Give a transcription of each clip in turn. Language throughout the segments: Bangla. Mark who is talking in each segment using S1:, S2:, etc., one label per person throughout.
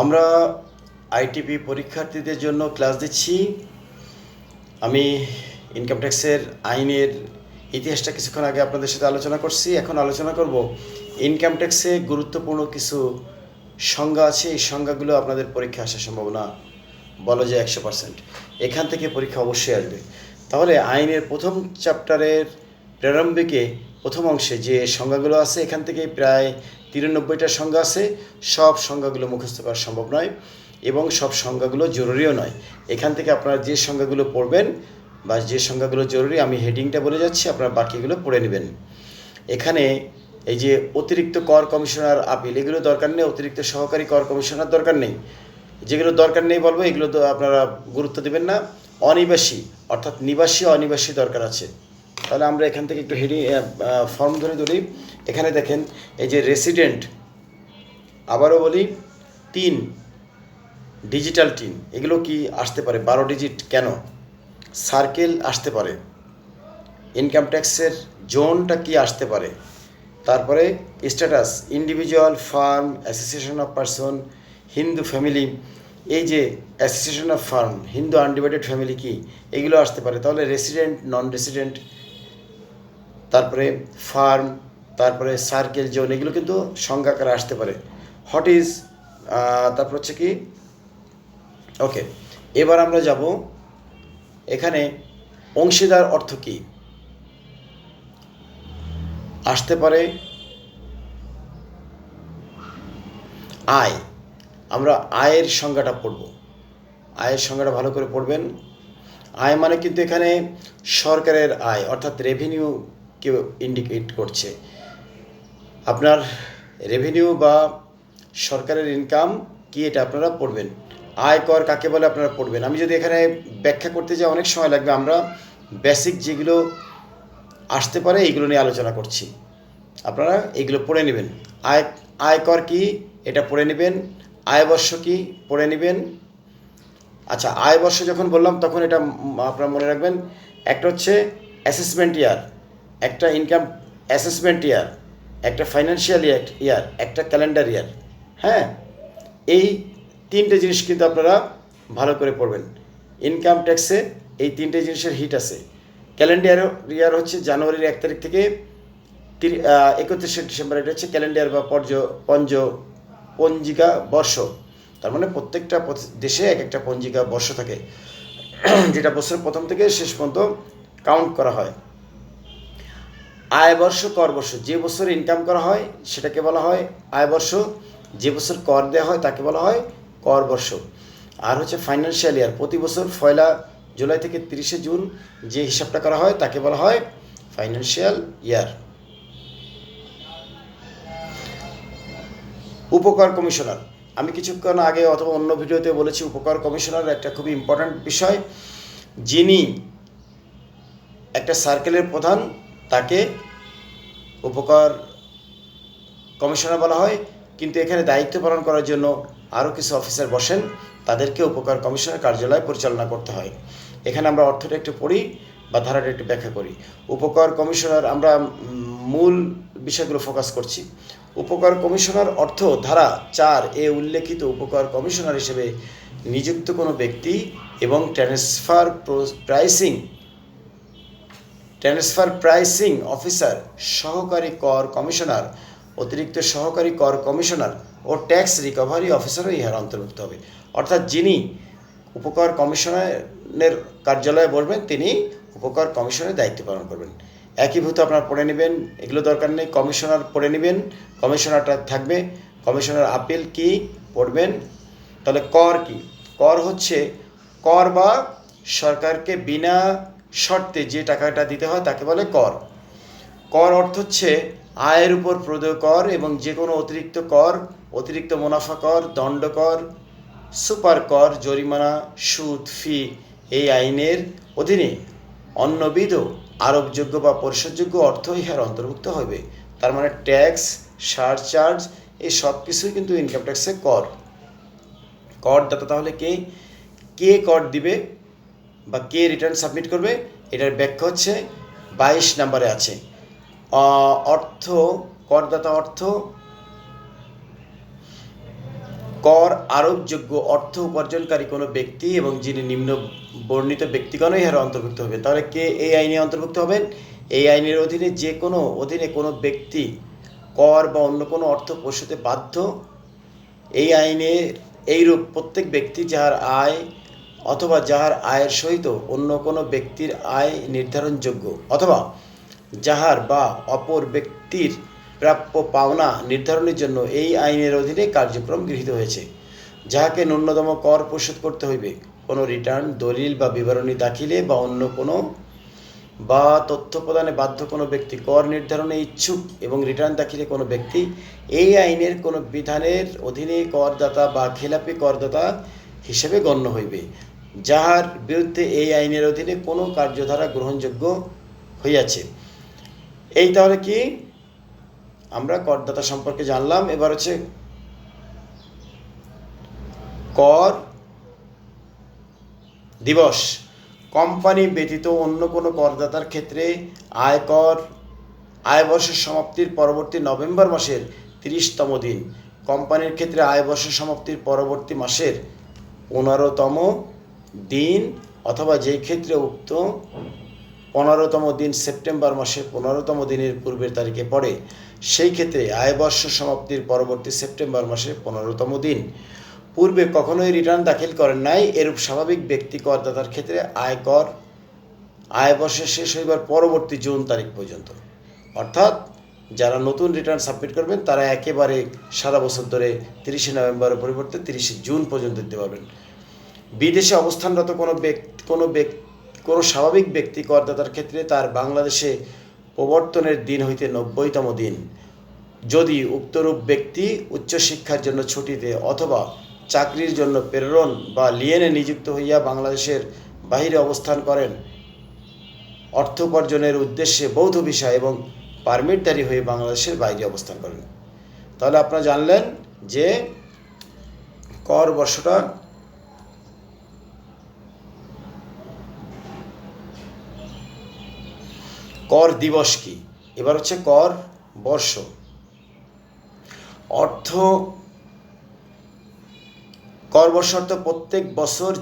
S1: আমরা আইটিপি পরীক্ষার্থীদের জন্য ক্লাস দিচ্ছি। আমি ইনকাম ট্যাক্সের আইনের ইতিহাসটা কিছুক্ষণ আগে আপনাদের সাথে আলোচনা করছি। এখন আলোচনা করব ইনকাম ট্যাক্সে গুরুত্বপূর্ণ কিছু সংজ্ঞা আছে। এই সংজ্ঞাগুলো আপনাদের পরীক্ষা আসার সম্ভাবনা বলা যায় একশো পার্সেন্ট এখান থেকে পরীক্ষা অবশ্যই আসবে। তাহলে আইনের প্রথম চ্যাপ্টারের প্রারম্ভিকে প্রথম অংশে যে সংজ্ঞাগুলো আছে, এখান থেকে প্রায় তিরানব্বইটা সংজ্ঞা আছে, সব সংজ্ঞাগুলো মুখস্থ করা সম্ভব নয় এবং সব সংজ্ঞাগুলো জরুরিও নয়। এখান থেকে আপনারা যে সংজ্ঞাগুলো পড়বেন বা যে সংজ্ঞাগুলো জরুরি, আমি হেডিংটা বলে যাচ্ছি, আপনারা বাকিগুলো পড়ে নেবেন। এখানে এই যে অতিরিক্ত কর কমিশনার আপিল, এগুলো দরকার নেই, অতিরিক্ত সহকারী কর কমিশনার দরকার নেই। যেগুলো দরকার নেই বলব, এগুলো তো আপনারা গুরুত্ব দেবেন না। অনিবাসী, অর্থাৎ নিবাসী, অনিবাসী দরকার আছে। তাহলে আমরা এখান থেকে একটু হেডি ফর্ম ধরে ধরি এখানে দেখেন, এই যে রেসিডেন্ট আবারও বলি, তিন ডিজিটাল টিন এগুলো কি আসতে পারে? বারো ডিজিট কেন? সার্কেল আসতে পারে। ইনকাম ট্যাক্সের জোনটা কি আসতে পারে? তারপরে status individual firm association of person Hindu family এই যে association of firm Hindu undivided family কি? এগুলো আসতে পারে। তাহলে রেসিডেন্ট নন রেসিডেন্ট তারপরে ফার্ম তারপরে সার্কেল জোন এগুলো কিন্তু সংজ্ঞাকারে আসতে পারে। হোয়াট ইজ তারপর হচ্ছে কি? ওকে এবার আমরা যাব এখানে অংশীদার অর্থ কি? আসতে পারে আয়। আমরা আয়ের সংজ্ঞাটা পড়ব। আয়ের সংজ্ঞাটা ভালো করে পড়বেন। আয় মানে কিন্তু এখানে সরকারের আয়, অর্থাৎ রেভিনিউ কেউ ইন্ডিকেট করছে। আপনার রেভিনিউ বা সরকারের ইনকাম কি এটা আপনারা পড়বেন? আয় কর কাকে বলে আপনারা পড়বেন? আমি যদি এখানে ব্যাখ্যা করতে যাই, অনেক সময় লাগবে। আমরা বেসিক যেগুলো আসতে পারে এইগুলো নিয়ে আলোচনা করছি। আপনারা এইগুলো পড়ে নেবেন। আয় আয়কর কি, এটা পড়ে নেবেন। আয়বর্ষ কি, পড়ে নেবেন। আচ্ছা আয় বর্ষ যখন বললাম, তখন এটা আপনারা মনে রাখবেন। একটা হচ্ছে অ্যাসেসমেন্ট ইয়ার একটা ইনকাম অ্যাসেসমেন্ট ইয়ার একটা ফাইন্যান্সিয়াল ইয়ার একটা ক্যালেন্ডার ইয়ার হ্যাঁ? এই তিনটে জিনিস কিন্তু আপনারা ভালো করে পড়বেন। ইনকাম ট্যাক্সে এই তিনটে জিনিসের হিট আছে। ক্যালেন্ডার ইয়ার হচ্ছে জানুয়ারির এক তারিখ থেকে তিরি একত্রিশে ডিসেম্বর, এটা হচ্ছে ক্যালেন্ডার বা পর্য, পঞ্জ, পঞ্জিকা বর্ষ। তার মানে প্রত্যেকটা দেশে এক একটা পঞ্জিকা বর্ষ থাকে। যেটা বছরের প্রথম থেকে শেষ পর্যন্ত কাউন্ট করা হয়। আয় বর্ষ, কর বর্ষ। যে বছর ইনকাম করা হয়, সেটাকে বলা হয় আয় বর্ষ। যে বছর কর দেওয়া হয়, তাকে বলা হয় কর বর্ষ। আর হচ্ছে ফাইন্যান্সিয়াল ইয়ার প্রতি বছর পয়লা জুলাই থেকে তিরিশে জুন যে হিসাবটা করা হয়, তাকে বলা হয় ফাইন্যান্সিয়াল ইয়ার উপকার কমিশনার। আমি কিছুক্ষণ আগে অথবা অন্য ভিডিওতে বলেছি, উপকার কমিশনার একটা খুবই ইম্পর্ট্যান্ট বিষয়। যিনি একটা সার্কেলের প্রধান তাকে উপকার কমিশনার বলা হয়, কিন্তু এখানে দায়িত্ব পালন করার জন্য আরও কিছু অফিসার বসেন, তাদেরকে উপকার কমিশনার কার্যালয় পরিচালনা করতে হয়। এখানে আমরা অর্থটা একটু পড়ি বা ধারাটা একটু ব্যাখ্যা করি। উপকার কমিশনার আমরা মূল বিষয়গুলো ফোকাস করছি। উপকার কমিশনার অর্থ ধারা চার এ উল্লেখিত উপকার কমিশনার হিসেবে নিযুক্ত কোনো ব্যক্তি এবং transfer pricing transfer pricing officer, সহকারী কর কমিশনার, অতিরিক্ত সহকারী কর কমিশনার ও ট্যাক্স রিকভারি অফিসারও ইহার অন্তর্ভুক্ত হবে। অর্থাৎ যিনি উপকার কমিশনারের কার্যালয়ে বলবেন তিনি উপকার কমিশনের দায়িত্ব পালন করবেন। একীভূত আপনার পড়ে নেবেন, এগুলো দরকার নেই, কমিশনার পড়ে নেবেন, কমিশনারটা থাকবে, কমিশনার আপিল কি পড়বেন, তাহলে কর কি? কর হচ্ছে, কর বা সরকারকে বিনা শর্তে যে টাকাটা দিতে হয় তাকে বলে কর। কর অর্থ হচ্ছে আয়ের উপর প্রদেয় কর এবং যে কোনো অতিরিক্ত কর, অতিরিক্ত মুনাফা কর, দণ্ড কর, সুপার কর, জরিমানা, সুদ, ফি এই আইনের অধীনে অন্যবিধ আরোপযোগ্য বা পরিশোধযোগ্য অর্থ ইহার অন্তর্ভুক্ত হবে তার মানে ট্যাক্স, সারচার্জ, এই সব কিছুই কিন্তু ইনকাম ট্যাক্সে কর। করদাতা তাহলে কে? কে কর দিবে? বা কে রিটার্ন সাবমিট করবে, এটার ব্যাখ্যা হচ্ছে বাইশ নম্বরে আছে। অর্থ, করদাতা অর্থ, কর আরোপযোগ্য অর্থ উপার্জনকারী কোনো ব্যক্তি এবং যিনি নিম্ন বর্ণিত ব্যক্তিগণই এর অন্তর্ভুক্ত হবেন তাহলে কে এই আইনে অন্তর্ভুক্ত হবেন? এই আইনের অধীনে যে কোনো, অধীনে কোনো ব্যক্তি কর বা অন্য কোনো অর্থ পরিশোধে বাধ্য, এই আইনে এইরূপ প্রত্যেক ব্যক্তি যাহার আয় অথবা যাহার আয়ের সহিত অন্য কোনো ব্যক্তির আয় নির্ধারণযোগ্য, অথবা যাহার বা অপর ব্যক্তির প্রাপ্য পাওনা নির্ধারণের জন্য এই আইনের অধীনে কার্যক্রম গৃহীত হয়েছে, যাহাকে ন্যূনতম কর পরিশোধ করতে হইবে। কোনো রিটার্ন, দলিল বা বিবরণী দাখিলে বা অন্য কোনো বা তথ্য প্রদানে বাধ্য কোনো ব্যক্তি কর নির্ধারণে ইচ্ছুক এবং রিটার্ন দাখিলে কোনো ব্যক্তি এই আইনের কোনো বিধানের অধীনে করদাতা বা খেলাপি করদাতা হিসেবে গণ্য হইবে। যাহার বিরুদ্ধে এই আইনের অধীনে কোনো কার্যধারা গ্রহণযোগ্য হইয়াছে। এই তাহলে কি আমরা করদাতা সম্পর্কে জানলাম? এবার হচ্ছে কর দিবস। কোম্পানি ব্যতীত অন্য কোনো করদাতার ক্ষেত্রে আয়কর আয় বর্ষের সমাপ্তির পরবর্তী নভেম্বর মাসের তিরিশতম দিন। কোম্পানির ক্ষেত্রে আয় বর্ষের সমাপ্তির পরবর্তী মাসের পনেরোতম দিন অথবা যেই ক্ষেত্রে উক্ত পনেরোতম দিন সেপ্টেম্বর মাসের পনেরোতম দিনের পূর্বের তারিখে পড়ে, সেই ক্ষেত্রে আয়বর্ষ সমাপ্তির পরবর্তী সেপ্টেম্বর মাসের পনেরোতম দিন। পূর্বে কখনোই রিটার্ন দাখিল করেন নাই, এরূপ স্বাভাবিক ব্যক্তি করদাতার ক্ষেত্রে আয়কর আয়বর্ষের শেষ হইবার পরবর্তী জুন তারিখ পর্যন্ত। অর্থাৎ যারা নতুন রিটার্ন সাবমিট করবেন, তারা একেবারে সারা বছর ধরে তিরিশে নভেম্বরের পরিবর্তে তিরিশে জুন পর্যন্ত দিতে পারবেন। বিদেশে অবস্থানরত কোনো ব্যক্তি কোনো ব্যক্তি, কোনো স্বাভাবিক ব্যক্তি করদাতার ক্ষেত্রে তার বাংলাদেশে প্রবর্তনের দিন হইতে নব্বইতম দিন। যদি উক্তরূপ ব্যক্তি উচ্চশিক্ষার জন্য ছুটিতে অথবা চাকরির জন্য প্রেরণ বা লিয়েনে নিযুক্ত হইয়া বাংলাদেশের বাহিরে অবস্থান করেন, অর্থ উপার্জনের উদ্দেশ্যে বৌদ্ধ ভিসা এবং পারমিটধারী হয়ে বাংলাদেশের বাইরে অবস্থান করেন। তাহলে আপনারা জানলেন যে কর বর্ষটা কর দিবস কি? এবার হচ্ছে কর বর্ষ। অর্থ, কর বর্ষ অর্থ প্রত্যেক বছর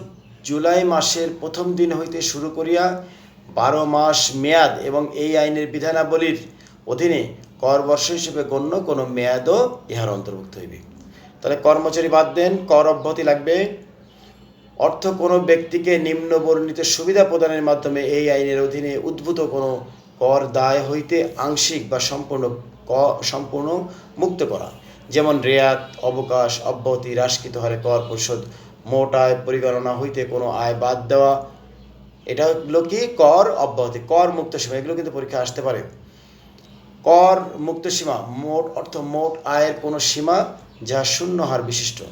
S1: জুলাই মাসের প্রথম দিন হইতে শুরু করিয়া বারো মাস মেয়াদ এবং এই আইনের বিধানাবলীর অধীনে কর বর্ষ হিসেবে গণ্য কোনো মেয়াদও ইহার অন্তর্ভুক্ত হইবে। তাহলে কর্মচারী বাদ দেন, কর অব্যাহতি লাগবে। অর্থ কোনো ব্যক্তিকে নিম্ন বর্ণিত সুবিধা প্রদানের মাধ্যমে এই আইনের অধীনে উদ্ভূত কোনো কর দায় হইতে আংশিক বা সম্পূর্ণ ক, সম্পূর্ণ মুক্ত করা। যেমন রেয়াত, অবকাশ, অব্যাহতি হ্রাসকৃত হারে কর পরিশোধ, মোট আয় পরিগণনা হইতে কোনো আয় বাদ দেওয়া। এটা হলো কি? কর, অব্যাহতি, কর মুক্ত সীমা। এগুলো কিন্তু পরীক্ষা আসতে পারে। কর মুক্ত সীমা, মোট অর্থ মোট আয়ের কোনো সীমা যা শূন্য হার বিশিষ্ট।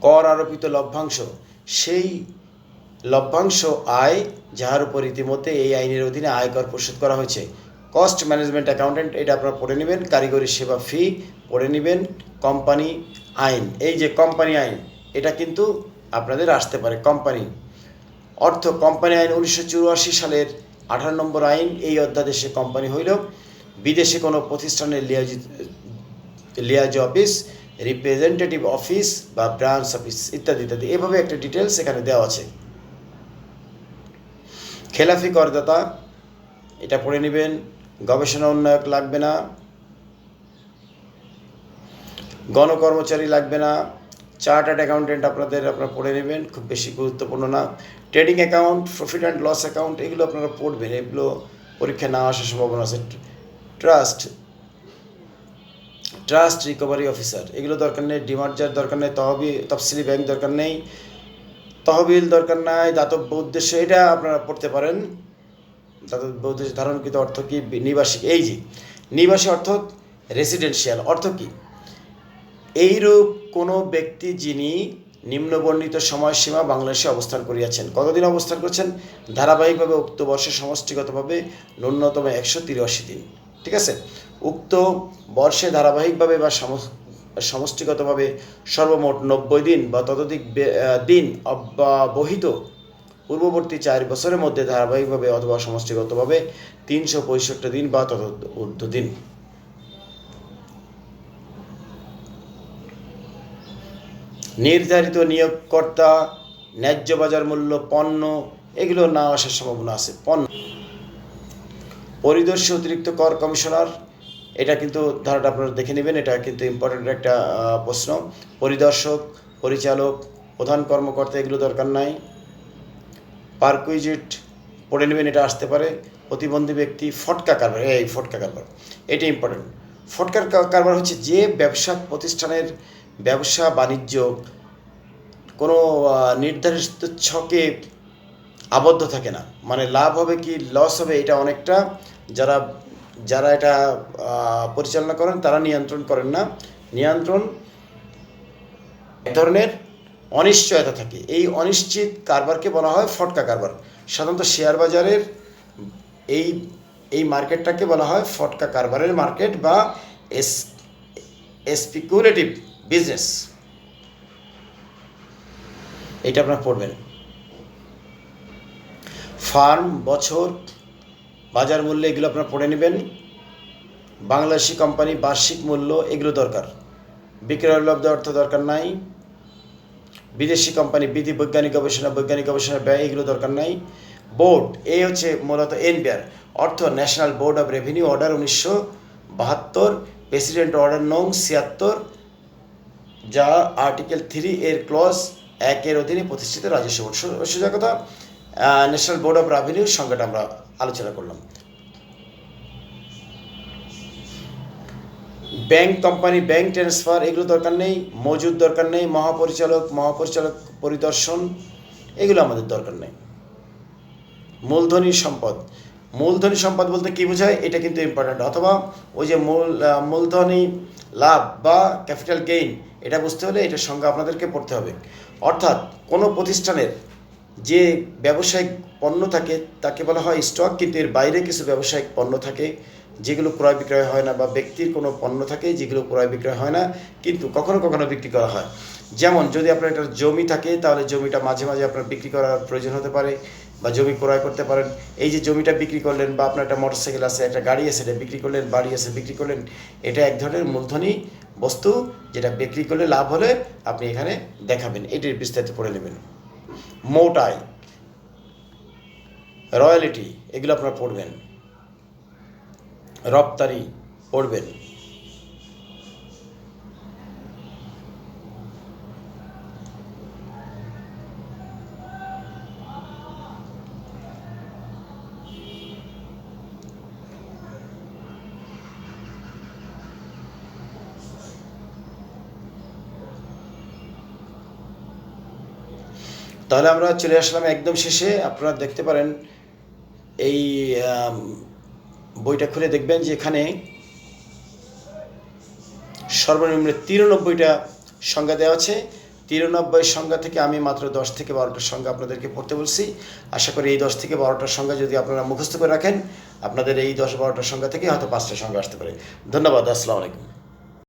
S1: কর আরোপিত লভ্যাংশ, সেই লভ্যাংশ আয় যাহার উপর ইতিমধ্যে এই আইনের অধীনে আয়কর পরিশোধ করা হয়েছে। কস্ট ম্যানেজমেন্ট অ্যাকাউন্টেন্ট, এটা আপনারা পড়ে নেবেন। কারিগরি সেবা ফি পড়ে নেবেন। কোম্পানি আইন, এই যে কোম্পানি আইন, এটা কিন্তু আপনাদের আসতে পারে। কোম্পানি, অর্থ কোম্পানি আইন উনিশশো চুরাশি সালের আঠারো নম্বর আইন, এই অধ্যাদেশে কোম্পানি হইল। বিদেশে কোনো প্রতিষ্ঠানের liaison, liaison office representative office বা ব্রাঞ্চ অফিস ইত্যাদি ইত্যাদি। এভাবে একটা ডিটেলস এখানে দেওয়া আছে। খেলাফি করদাতা, এটা পড়ে নেবেন। গবেষণা উন্নয়ক লাগবে না। গণকর্মচারী লাগবে না। চার্টার্ড অ্যাকাউন্টেন্ট আপনাদের আপনারা পড়ে নেবেন, খুব বেশি গুরুত্বপূর্ণ না। Trading account, profit and loss account, এগুলো আপনারা পড়বেন। এগুলো পরীক্ষা না আসার সম্ভাবনা আছে। ট্রাস্ট ট্রাস্ট রিকভারি অফিসার, এগুলো দরকার নেই। ডিমার্জার দরকার নেই, তহবিল, তফসিলি ব্যাংক দরকার নেই। তহবিল দরকার নাই, দাতব্য উদ্দেশ্য, এটা আপনারা পড়তে পারেন। দাতব্য উদ্দেশ্য ধারণকৃত অর্থ কি? নিবাসী, এই যে, নিবাসী অর্থ রেসিডেন্সিয়াল অর্থ কী? এইরূপ কোনো ব্যক্তি যিনি নিম্নবর্ণিত সময়সীমা বাংলাদেশে অবস্থান করিয়াছেন, কতদিন অবস্থান করছেন? ধারাবাহিকভাবে উক্ত বর্ষে সমষ্টিগতভাবে ন্যূনতম একশো তিরাশি দিন, ঠিক আছে? উক্ত বর্ষে ধারাবাহিকভাবে বা সম- সমষ্টিগতভাবে সর্বমোট নব্বই দিন বা ততোধিক দিন অব্যবহিত পূর্ববর্তী চার বছরের মধ্যে ধারাবাহিকভাবে অথবা সমষ্টিগতভাবে তিনশো পঁয়ষট্টি দিন বা তত ঊর্ধ্ব দিন। নির্ধারিত নিয়োগকর্তা, ন্যায্য বাজার মূল্য, পণ্য, এগুলো না আসার সম্ভাবনা আছে। পণ্য। পরিদর্শী অতিরিক্ত কর কমিশনার এটা কিন্তু ধারাটা আপনারা দেখে নেবেন, এটা কিন্তু ইম্পর্টেন্ট একটা প্রশ্ন। পরিদর্শক, পরিচালক, প্রধান কর্মকর্তা এগুলো দরকার নাই। পারকুইজিট পড়ে নেবেন, এটা আসতে পারে। প্রতিবন্ধী ব্যক্তি, ফটকা কারবার, এই ফটকা কারবার, এটা ইম্পর্টেন্ট ফটকার কারবার হচ্ছে যে ব্যবসা প্রতিষ্ঠানের ব্যবসা, বাণিজ্য কোনো নির্ধারিত ছকে আবদ্ধ থাকে না। মানে লাভ হবে কি লস হবে, এটা অনেকটা। যারা যারা এটা পরিচালনা করেন, তারা নিয়ন্ত্রণ করেন না। নিয়ন্ত্রণ এক ধরনের অনিশ্চয়তা থাকে। এই অনিশ্চিত কারবারকে বলা হয় ফটকা কারবার। সাধারণত শেয়ার বাজারের এই এই মার্কেটটাকে বলা হয় ফটকা কারবারের মার্কেট বা এস স্পিকুলেটিভ বিজনেস। এটা আপনারা পড়বেন। ফার্ম বছর বাজার মূল্য এগুলো আপনারা পড়ে নেবেন। বাংলাদেশি কোম্পানি বার্ষিক মূল্য এগুলো দরকার। বিক্রয় লব্ধ অর্থ দরকার নাই। বিদেশি কোম্পানি বিধি বৈজ্ঞানিক গবেষণা বৈজ্ঞানিক গবেষণা ব্যয় এগুলো দরকার নাই। বোর্ড, এই হচ্ছে মূলত এনবিআর। অর্থ, national board of revenue order উনিশশো বাহাত্তর, প্রেসিডেন্ট অর্ডার নং ছিয়াত্তর, যা আর্টিকেল থ্রি এর ক্লজ একের অধীনে প্রতিষ্ঠিত রাজস্ব বোর্ড। সোজা কথা ন্যাশনাল বোর্ড অফ রেভিনিউ সংজ্ঞাটা আমরা আলোচনা করলাম। ব্যাংক কোম্পানি, ব্যাংক ট্রান্সফার, এগুলো দরকার নেই। মজুদ দরকার নেই। মহাপরিচালক মহাপরিচালক পরিদর্শন, এগুলো আমাদের দরকার নেই। মূলধনী সম্পদ। মূলধনী সম্পদ বলতে কি বোঝায়? এটা কিন্তু ইম্পর্ট্যান্ট অথবা ওই যে মূল মূলধনী লাভ বা ক্যাপিটাল গেইন, এটা বুঝতে হলে এটা সংজ্ঞা আপনাদেরকে পড়তে হবে। অর্থাৎ কোনো প্রতিষ্ঠানের যে ব্যবসায়িক পণ্য থাকে, তাকে বলা হয় স্টক কিন্তু এর বাইরে কিছু ব্যবসায়িক পণ্য থাকে, যেগুলো ক্রয় বিক্রয় হয় না বা ব্যক্তির কোনো পণ্য থাকে, যেগুলো ক্রয় বিক্রয় হয় না, কিন্তু কখনো কখনো বিক্রি করা হয়। যেমন, যদি আপনার একটা জমি থাকে, তাহলে জমিটা মাঝে মাঝে আপনার বিক্রি করার প্রয়োজন হতে পারে বা জমি ক্রয় করতে পারেন। এই যে জমিটা বিক্রি করলেন বা আপনার একটা মোটরসাইকেল আছে, একটা গাড়ি আছে, এটা বিক্রি করলেন, বাড়ি আছে, বিক্রি করলেন, এটা এক ধরনের মূলধনী বস্তু, যেটা বিক্রি করলে লাভ হলে আপনি এখানে দেখাবেন। এটির বিস্তারিত পড়ে নেবেন। মোটাই রয়্যালিটি এগুলো আপনারা পড়বেন। রপ্তানি পড়বেন। তাহলে আমরা চলে আসলাম একদম শেষে। আপনারা দেখতে পারেন, এই বইটা খুলে দেখবেন যে এখানে সর্বনিম্ন তিরানব্বইটা সংজ্ঞা দেওয়া আছে। তিরানব্বই সংজ্ঞা থেকে আমি মাত্র দশ থেকে বারোটার সংজ্ঞা আপনাদেরকে পড়তে বলছি। আশা করি এই দশ থেকে বারোটার সংজ্ঞা যদি আপনারা মুখস্থ করে রাখেন, আপনাদের এই দশ বারোটার সংখ্যা থেকে হয়তো পাঁচটা সংখ্যা আসতে পারে। ধন্যবাদ, আসসালামু আলাইকুম।